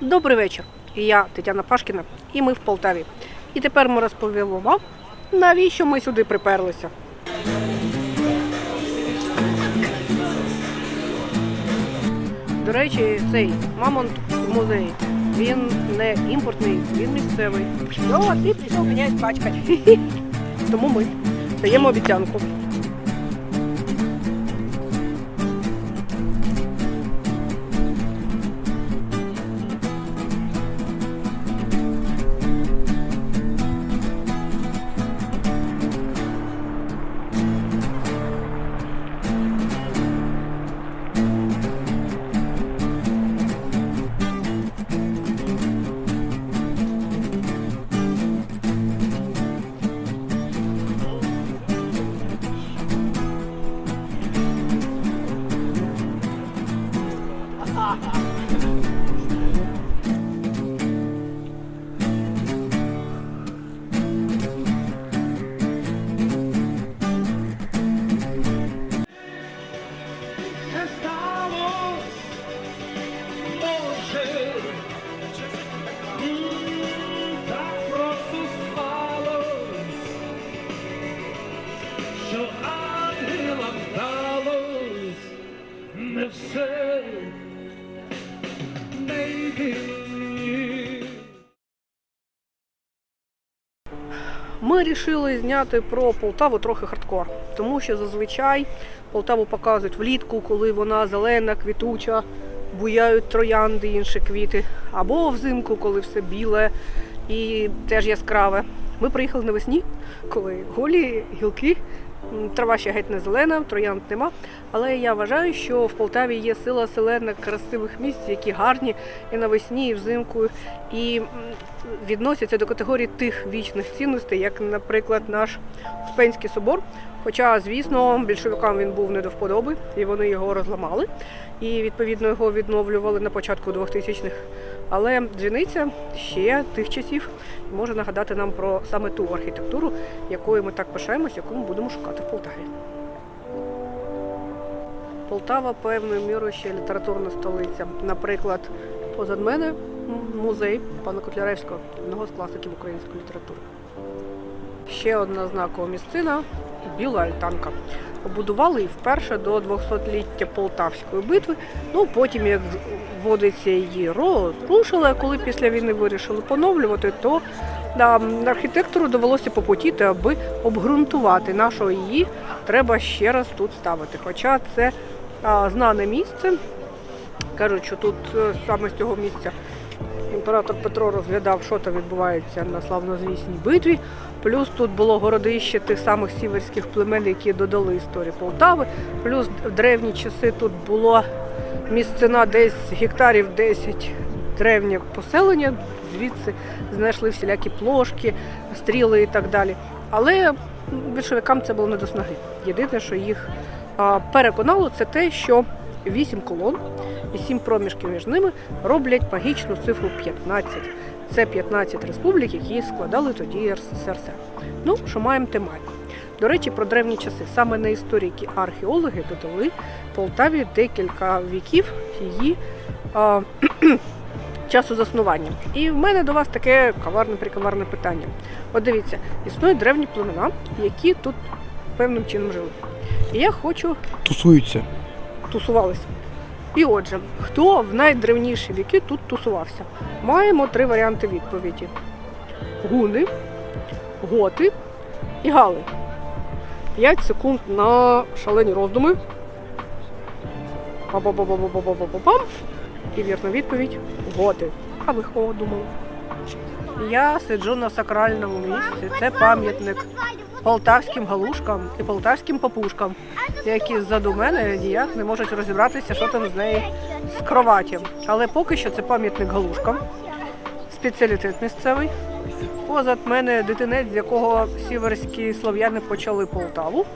Добрий вечір. Я Тетяна Пашкіна, і ми в Полтаві. І тепер ми розповімо вам, навіщо ми сюди приперлися. До речі, цей мамонт музей. Він не імпортний, він місцевий. Ну, а ти прийшов мене пачкати. Тому ми даємо обіцянку. Ми вирішили зняти про Полтаву трохи хардкор, тому що зазвичай Полтаву показують влітку, коли вона зелена, квітуча, буяють троянди, інші квіти, або взимку, коли все біле і теж яскраве. Ми приїхали навесні, коли голі гілки, трава ще геть не зелена, троянд нема. Але я вважаю, що в Полтаві є сила селена красивих місць, які гарні і навесні, і взимку, і відносяться до категорії тих вічних цінностей, як, наприклад, наш Успенський собор. Хоча, звісно, більшовикам він був не до вподоби, і вони його розламали, і відповідно його відновлювали на початку 2000-х. Але дзвіниця ще тих часів може нагадати нам про саме ту архітектуру, якою ми так пишаємось, яку ми будемо шукати в Полтаві. Полтава певною мірою ще літературна столиця. Наприклад, позад мене музей пана Котляревського, одного з класиків української літератури. Ще одна знакова місцина Біла Альтанка. Побудували вперше до 200-ліття Полтавської битви. Ну потім, як вводиться її розрушили, коли після війни вирішили поновлювати, то да, архітектору довелося попотіти, аби обґрунтувати, на що її треба ще раз тут ставити. Хоча це а, знане місце. Кажуть, що тут е, саме з цього місця імператор Петро розглядав, що там відбувається на славнозвісній битві. Плюс тут було городище тих самих сіверських племен, які додали історії Полтави. Плюс в древні часи тут було місцина десь гектарів 10 древнє поселення. Звідси знайшли всілякі плошки, стріли і так далі. Але більшовикам це було не до снаги. Єдине, що їх переконало, це те, що вісім колон і сім проміжків між ними роблять магічну цифру 15. Це 15 республік, які складали тоді РСРСР. Ну, що маємо, те маємо. До речі, про древні часи. Саме на історики археологи додали Полтаві декілька віків її а, часу заснування. І в мене до вас таке каварне прикаварне питання. От дивіться, існують древні племена, які тут певним чином жили. І я хочу тусуються. Тусувалися. І отже, хто в найдревніші віки тут тусувався? Маємо три варіанти відповіді: гуни, готи і гали. 5 секунд на шалені роздуми. Па-па-па-па-па-па-па-пам. І вірна відповідь готи. А ви кого думали? Я сиджу на сакральному місці. Це пам'ятник полтавським галушкам і полтавським папушкам, які ззаду мене ніяк не можуть розібратися, що там з неї з кроваттям. Але поки що це пам'ятник галушкам, спеціалітет місцевий. Позад мене дитинець, з якого сіверські слов'яни почали Полтаву.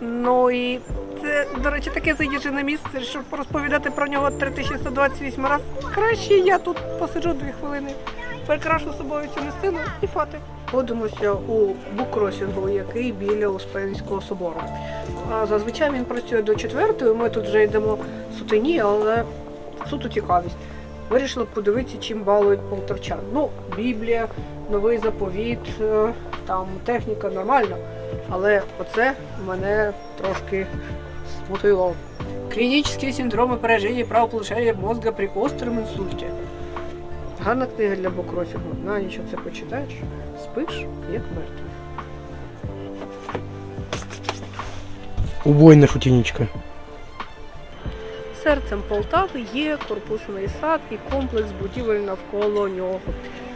Ну і це, до речі, таке заїжджене місце, щоб розповідати про нього 3128 разів. Краще я тут посиджу дві хвилини, прикрашу собою цю місцину і фати. Ходимося у буккросінгу, який біля Успенського собору. Зазвичай він працює до четвертої. Ми тут вже йдемо сутені, але суто цікавість. вирішила подивитися, чим балують полтавчан. Ну, Біблія, новий заповіт, е, там техніка нормальна. Але оце мене трошки смутило. Клінічні синдроми пораження правоположення мозга при острому інсульті. Гарна книга для букрофігу. На ніч це почитаєш, спиш як мертвий. Убойна шутінічка. Серцем Полтави є корпусний сад і комплекс будівель навколо нього.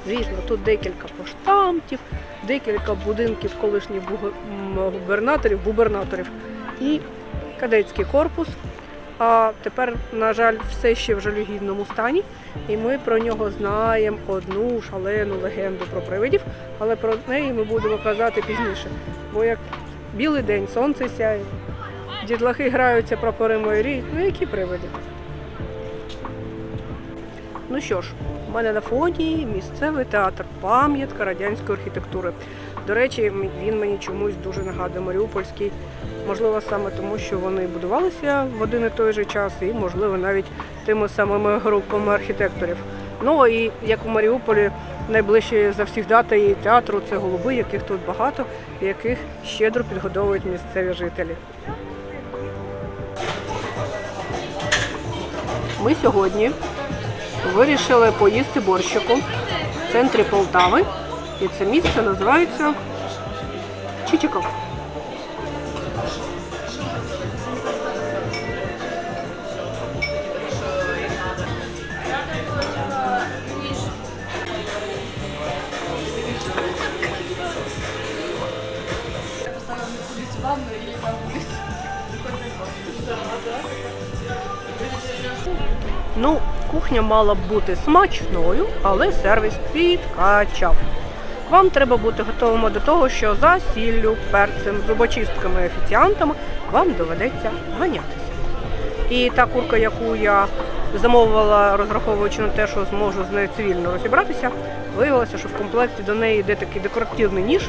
Звісно, тут декілька поштамтів, декілька будинків колишніх губернаторів, губернаторів і кадетський корпус. А тепер, на жаль, все ще в жалюгідному стані, і ми про нього знаємо одну шалену легенду про привидів, але про неї ми будемо казати пізніше. Бо як білий день, сонце сяє, Дідлахи граються прапори мої, ну які привиди. Ну що ж, у мене на фоні місцевий театр, пам'ятка радянської архітектури. До речі, він мені чомусь дуже нагадує Маріупольський. Можливо, саме тому, що вони будувалися в один і той же час, і, можливо, навіть тими самими групами архітекторів. Ну і як у Маріуполі, найближче завсігдатаї театру це голуби, яких тут багато, і яких щедро підгодовують місцеві жителі. Ми сьогодні вирішили поїсти борщику в центрі Полтави. І це місце називається Чичиков. Ну, кухня мала б бути смачною, але сервіс підкачав. Вам треба бути готовими до того, що за сіллю, перцем, зубочистками офіціантами вам доведеться ганятися. І та курка, яку я замовила, розраховуючи на те, що зможу з нею цивільно розібратися, виявилося, що в комплекті до неї йде такий декоративний ніж.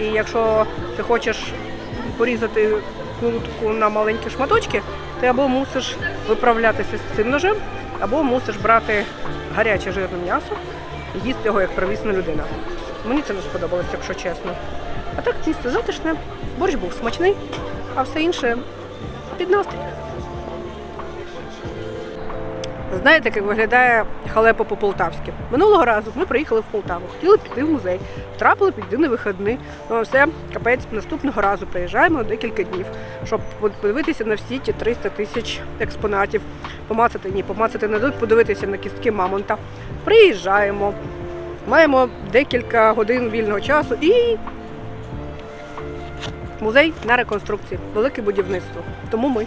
І якщо ти хочеш порізати куртку на маленькі шматочки, ти або мусиш виправлятися з цим ножем, або мусиш брати гаряче жирне м'ясо їсти його як привісна людина. Мені це не сподобалось, якщо чесно. А так місце затишне, борщ був смачний, а все інше під настрій. Знаєте, як виглядає халепа по-полтавськи? Минулого разу ми приїхали в Полтаву, хотіли піти в музей, втрапили під день вихідний. Ну все, капець, наступного разу приїжджаємо декілька днів, щоб подивитися на всі ті 300 тисяч експонатів. Помацати ні, помацати не дадуть, подивитися на кістки мамонта. Приїжджаємо, маємо декілька годин вільного часу і музей на реконструкції, велике будівництво. Тому ми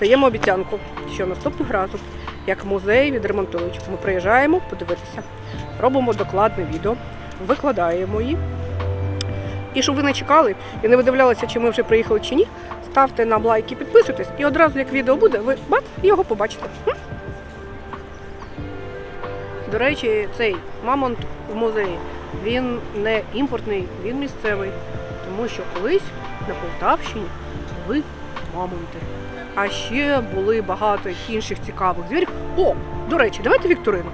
даємо обіцянку, що наступного разу, як музей відремонтують, ми приїжджаємо подивитися, робимо докладне відео, викладаємо її. І щоб ви не чекали і не видивлялися, чи ми вже приїхали чи ні, ставте нам лайки, підписуйтесь, і одразу як відео буде, ви бац і його побачите. До речі, цей мамонт в музеї він не імпортний, він місцевий, тому що колись на Полтавщині були мамонти. А ще були багато інших цікавих звірів. О, до речі, давайте вікторину.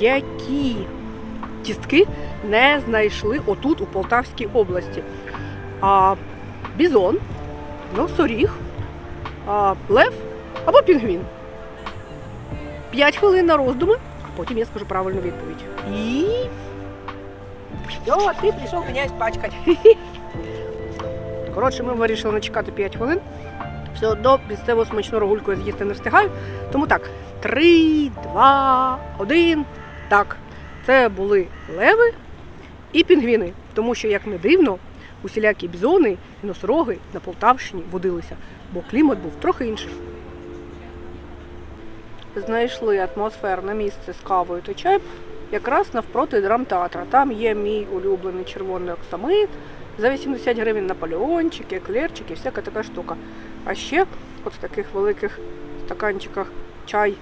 Які кістки не знайшли отут, у Полтавській області? А, бізон, носоріг, а, лев або пінгвін. П'ять хвилин на роздуми, а потім я скажу правильну відповідь. І. О, ти прийшов мене спачкати. Коротше, ми вирішили не чекати 5 хвилин. Все одно місцеву смачну рогульку я з'їсти не встигаю. Тому так, 3, 2, 1. Так, це були леви і пінгвіни. Тому що, як не дивно, усілякі бізони і носороги на Полтавщині водилися, бо клімат був трохи інший. Знайшли атмосферне місце з кавою та чаєм якраз навпроти драмтеатра. Там є мій улюблений червоний оксамит, за 80 гривень наполеончики, еклерчики, всяка така штука. А ще от в таких великих стаканчиках чай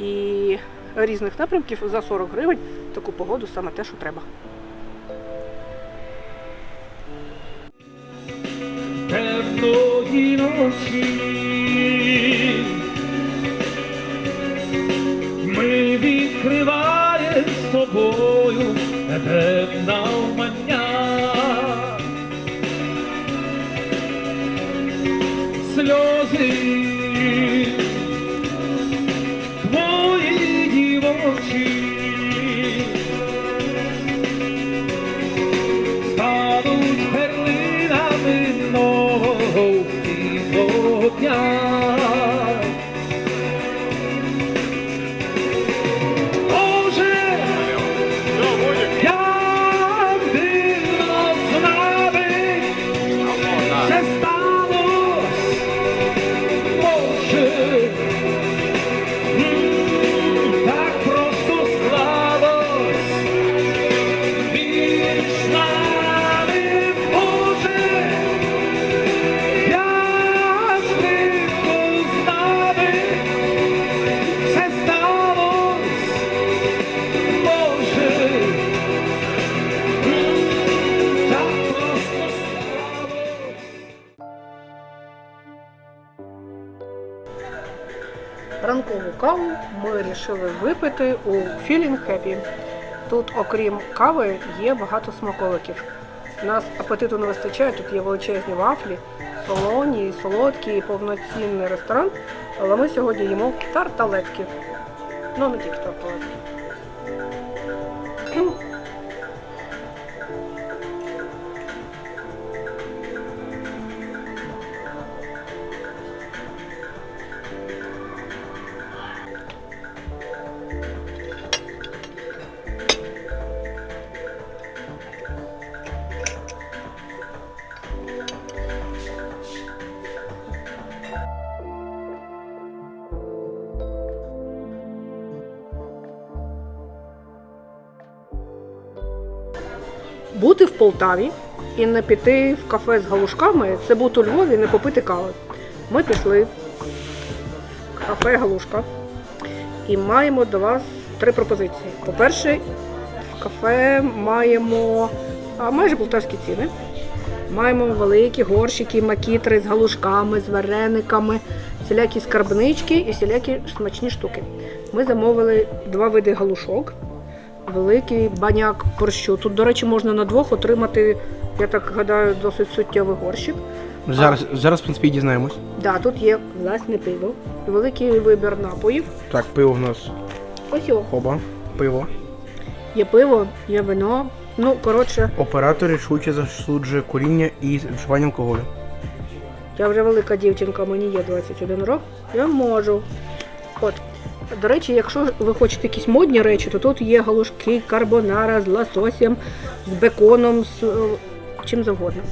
і різних напрямків за 40 гривень таку погоду саме те, що треба. темної ночі. Каву ми вирішили випити у Feeling Happy. Тут, окрім кави, є багато смаколиків. У нас апетиту не вистачає, тут є величезні вафлі, солоні, солодкі, повноцінний ресторан. Але ми сьогодні їмо тарталетки. Ну, не тільки тарталетки. Бути в Полтаві і не піти в кафе з галушками це бути у Львові і не попити кави. Ми пішли в кафе Галушка і маємо до вас три пропозиції. По-перше, в кафе маємо майже полтавські ціни. Маємо великі горщики, макітри з галушками, з варениками, всілякі скарбнички і всілякі смачні штуки. Ми замовили два види галушок великий баняк борщу. Тут, до речі, можна на двох отримати, я так гадаю, досить суттєвий горщик. Зараз, зараз, в принципі, і дізнаємось. Да, тут є власне пиво, великий вибір напоїв. Так, пиво в нас Ось його. хоба, пиво. Є пиво, є вино. Ну, коротше, Оператор рішуче засуджує куріння і вживання алкоголю. я вже велика дівчинка, мені є 21 рок, я можу. От. До речі, якщо ви хочете якісь модні речі, то тут є галушки, карбонара з лососем, з беконом, з е, чим завгодно.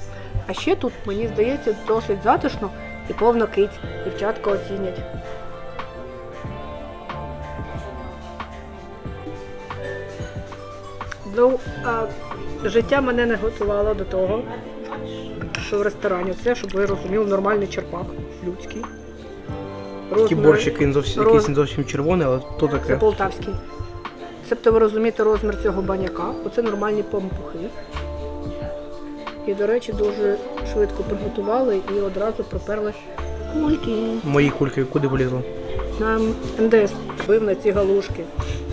А ще тут, мені здається, досить затишно і повно киць. Дівчатка оцінять. Ну, а життя мене не готувало до того, що в ресторані це, щоб ви розуміли, нормальний черпак людський. Борщики не зовсім, роз- якийсь не зовсім червоний, але то це таке. полтавський. Тобто ви розумієте розмір цього баняка. Оце нормальні пампухи. І, до речі, дуже швидко приготували і одразу проперли кульки. Мої кульки куди полізли? Нам НДС бив на ці галушки.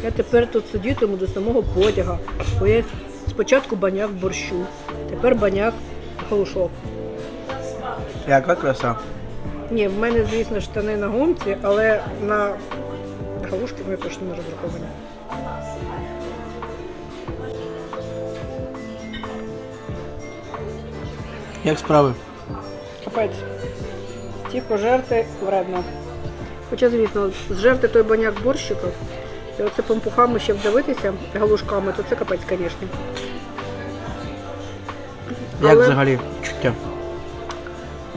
Я тепер тут сидітиму до самого потяга. Бо я спочатку баняк борщу, тепер баняк галушок. Яка краса. Ні, в мене, звісно, штани на гумці, але на галушки вони точно не розраховані. Як справи? Капець. Стільки жерти вредно. Хоча, звісно, зжерти той баняк борщика, і оце пампухами ще вдавитися галушками, то це капець, звісно. Як Але- взагалі чуття?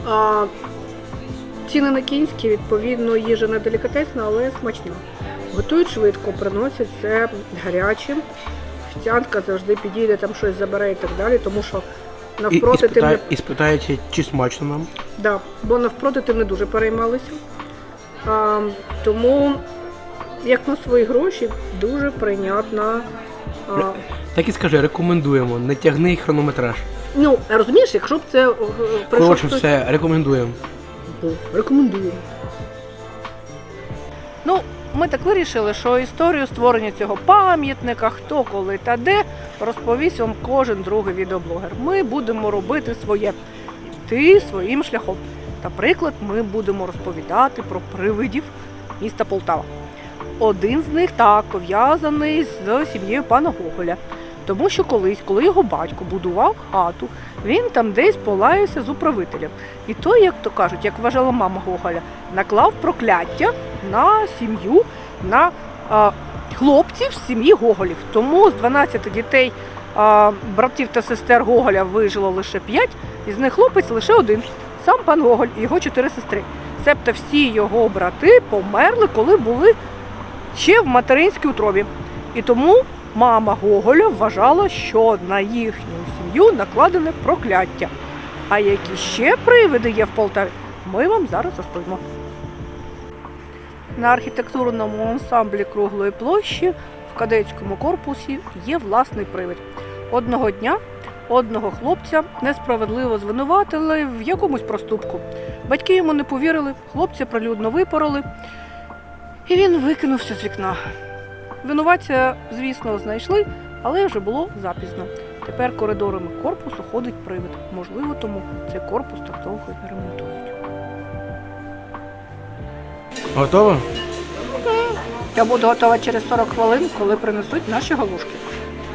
А, ціни на кінські, відповідно, їжа не делікатесна, але смачна. Готують швидко, приносять це гарячим. Офіціантка завжди підійде, там щось забере і так далі, тому що І, і, навпроти тим не і спитається, чи смачно нам. Да, бо навпроти тим не дуже переймалися. А, тому, як на свої гроші, дуже прийнятна. А, Так і скажи, рекомендуємо, не тягни хронометраж. ну, розумієш, якщо б це е, прийшов Коротше, хтось- все, рекомендуємо. Рекомендую. Ну, ми так вирішили, що історію створення цього пам'ятника, хто коли та де, розповість вам кожен другий відеоблогер. Ми будемо робити своє, йти своїм шляхом. Наприклад, ми будемо розповідати про привидів міста Полтава. Один з них так пов'язаний з сім'єю пана Гоголя. Тому що колись, коли його батько будував хату, він там десь полаявся з управителем. І той, як то кажуть, як вважала мама Гоголя, наклав прокляття на сім'ю, на а, хлопців з сім'ї Гоголів. Тому з 12 дітей а, братів та сестер Гоголя вижило лише 5, із них хлопець лише один. Сам пан Гоголь і його чотири сестри. Себто всі його брати померли, коли були ще в материнській утробі. І тому мама Гоголя вважала, що на їхню сім'ю накладене прокляття. А які ще привиди є в Полтаві, ми вам зараз розповімо. На архітектурному ансамблі круглої площі в кадетському корпусі є власний привид. Одного дня одного хлопця несправедливо звинуватили в якомусь проступку. Батьки йому не повірили, хлопця прилюдно випороли. І він викинувся з вікна. Винуватця, звісно, знайшли, але вже було запізно. Тепер коридорами корпусу ходить привид. Можливо, тому цей корпус так довго і ремонтують. Готово? Я буду готова через 40 хвилин, коли принесуть наші галушки.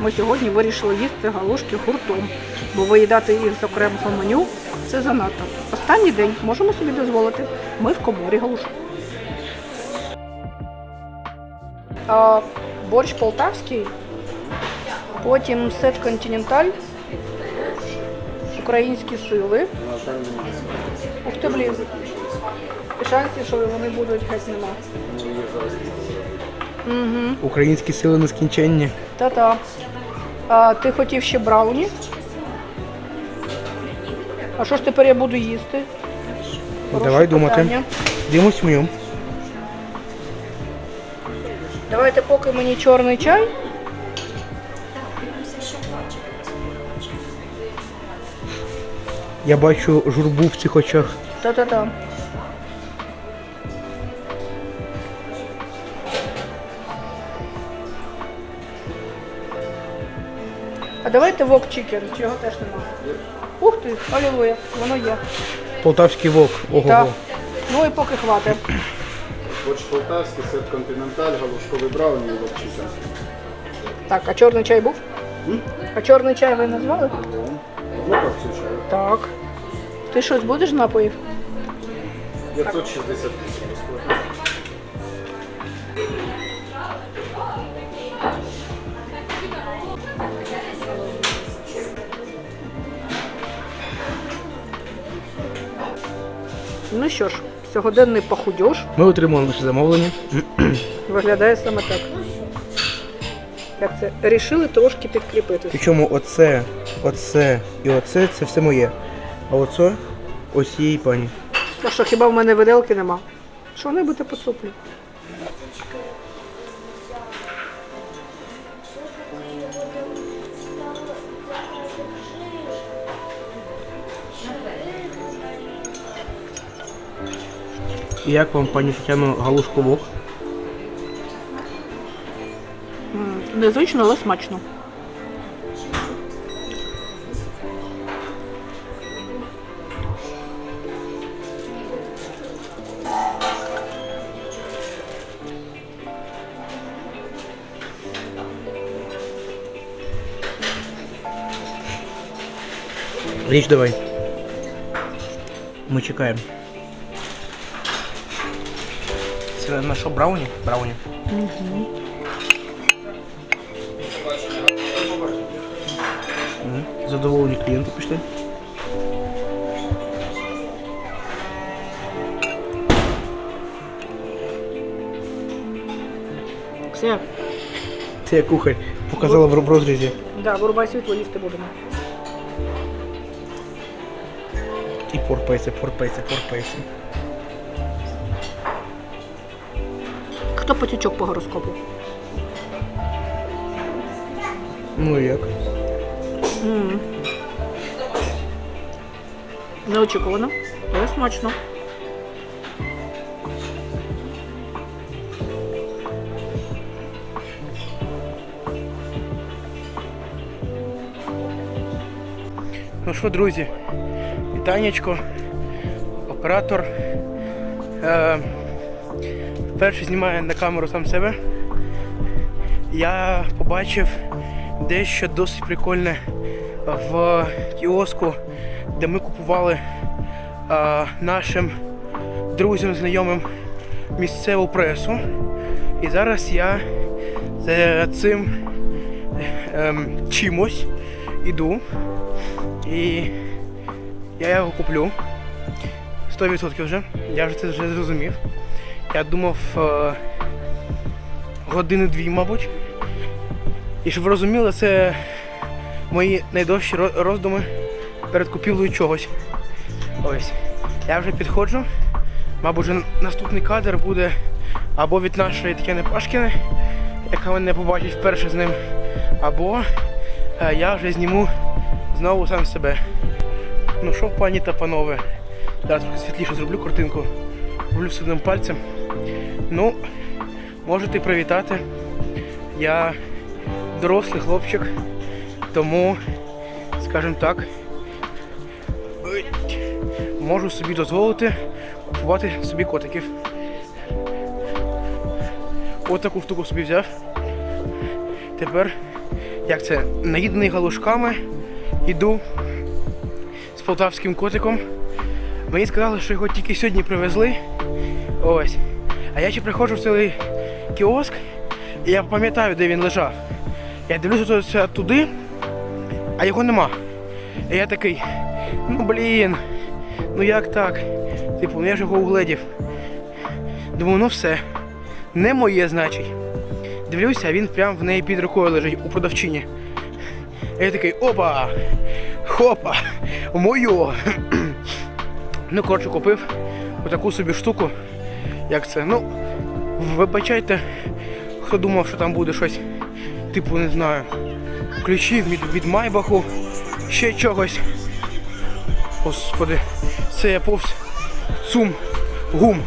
Ми сьогодні вирішили їсти галушки гуртом, бо виїдати їх з окремого меню це занадто. Останній день можемо собі дозволити. Ми в коморі галушок. Борщ полтавський, потім сет континенталь, українські сили. Ух ти, блін. Шансів, що вони будуть геть нема. Угу. Українські сили нескінченні. Та-та. А ти хотів ще брауні? А що ж тепер я буду їсти? Хороше Давай думати. питання. Дивимось меню. Давайте поки мені чорний чай. Я бачу журбу в цих очах. Та-та-та. А давайте вок чікен, чи його теж нема. Ух ти, алілуя, воно є. Полтавський вок. Ого. Так. Ну і поки хватить. Борщ полтавський, сет континенталь, галушковий брауні і лапчика. Так, а чорний чай був? А чорний чай ви назвали? Ну так, все чаю. Так. Ти щось будеш напоїв? 568 безплатно. Ну що ж, сьогоденний похудьош Ми отримали наше замовлення. виглядає саме так. Як це? Рішили трошки підкріпитися. Причому оце, оце і оце це все моє. А оце ось її пані. А що, хіба в мене виделки нема? Що небудь поцуплю? І як вам, пані Тетяно, галушко вок? Незвично, але смачно. Річ давай. Ми чекаємо. Це на що брауні? Брауні. Угу. Задоволені клієнти пішли. Все, Це як кухар показала в розрізі. да, вирубай світло, їсти будемо. І порпається, порпається, порпається. Хто патючок по гороскопу? Ну і як? М. Неочікувано, але смачно. Ну що, друзі, вітанечко, оператор е, вперше знімає на камеру сам себе. Я побачив дещо досить прикольне в кіоску, де ми купували е, нашим друзям, знайомим місцеву пресу. І зараз я за цим ем, чимось іду. І я його куплю. 100% вже. Я вже це вже зрозумів. Я думав е, години-дві, мабуть. І щоб ви розуміли, це мої найдовші роздуми перед купівлею чогось. Ось. Я вже підходжу. Мабуть, вже наступний кадр буде або від нашої Тетяни Пашкіни, яка мене побачить вперше з ним, або е, я вже зніму знову сам себе. Ну що, пані та панове, зараз трохи світліше зроблю картинку. Роблю все одним пальцем. Ну, можете привітати. Я дорослий хлопчик, тому, скажімо так, можу собі дозволити купувати собі котиків. Ось таку штуку собі взяв. Тепер, як це, наїдений галушками, іду з полтавським котиком. Мені сказали, що його тільки сьогодні привезли. Ось. А я ще приходжу в цей кіоск, і я пам'ятаю, де він лежав. Я дивлюся туди, а його нема. І я такий, ну блін, ну як так? Типу, ну я ж його угледів. Думаю, ну все, не моє, значить. Дивлюся, а він прям в неї під рукою лежить у продавчині. І я такий, опа! Хопа! Моє! Ну, коротше, купив отаку собі штуку. Як це? Ну, вибачайте, хто думав, що там буде щось, типу, не знаю, ключів від, від Майбаху, ще чогось. Господи, це я повз цум, гум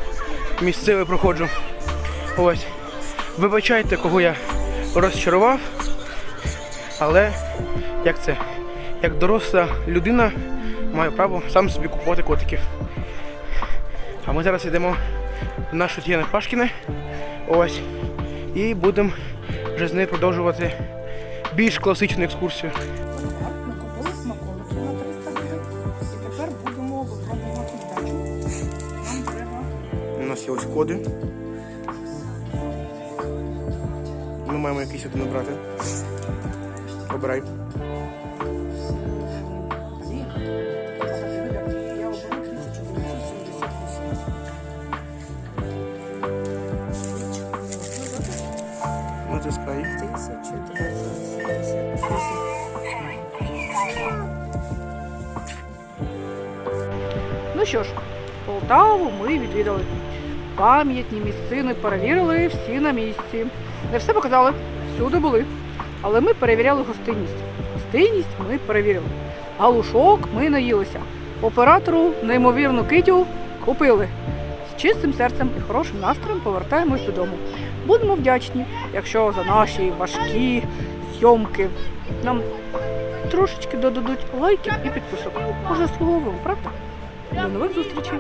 місцевий проходжу. Ось. Вибачайте, кого я розчарував, але як це? Як доросла людина маю право сам собі купувати котиків. А ми зараз йдемо в нашу Тіяни Пашкіни. Ось. І будемо вже з нею продовжувати більш класичну екскурсію. Ми купили смаколики на 300 гривень. І тепер будемо випробувати треба У нас є ось коди. Ми маємо якийсь один обрати. Обирай. Натискай. 1978. Ну що ж, Полтаву ми відвідали. Пам'ятні місцини перевірили всі на місці. Не все показали, всюди були. Але ми перевіряли гостинність. Гостинність ми перевірили. Галушок ми наїлися. Оператору неймовірну китю купили. З чистим серцем і хорошим настроєм повертаємось додому. Будемо вдячні, якщо за наші важкі зйомки нам трошечки додадуть лайків і підписок. Може, слуговим, правда? До нових зустрічей!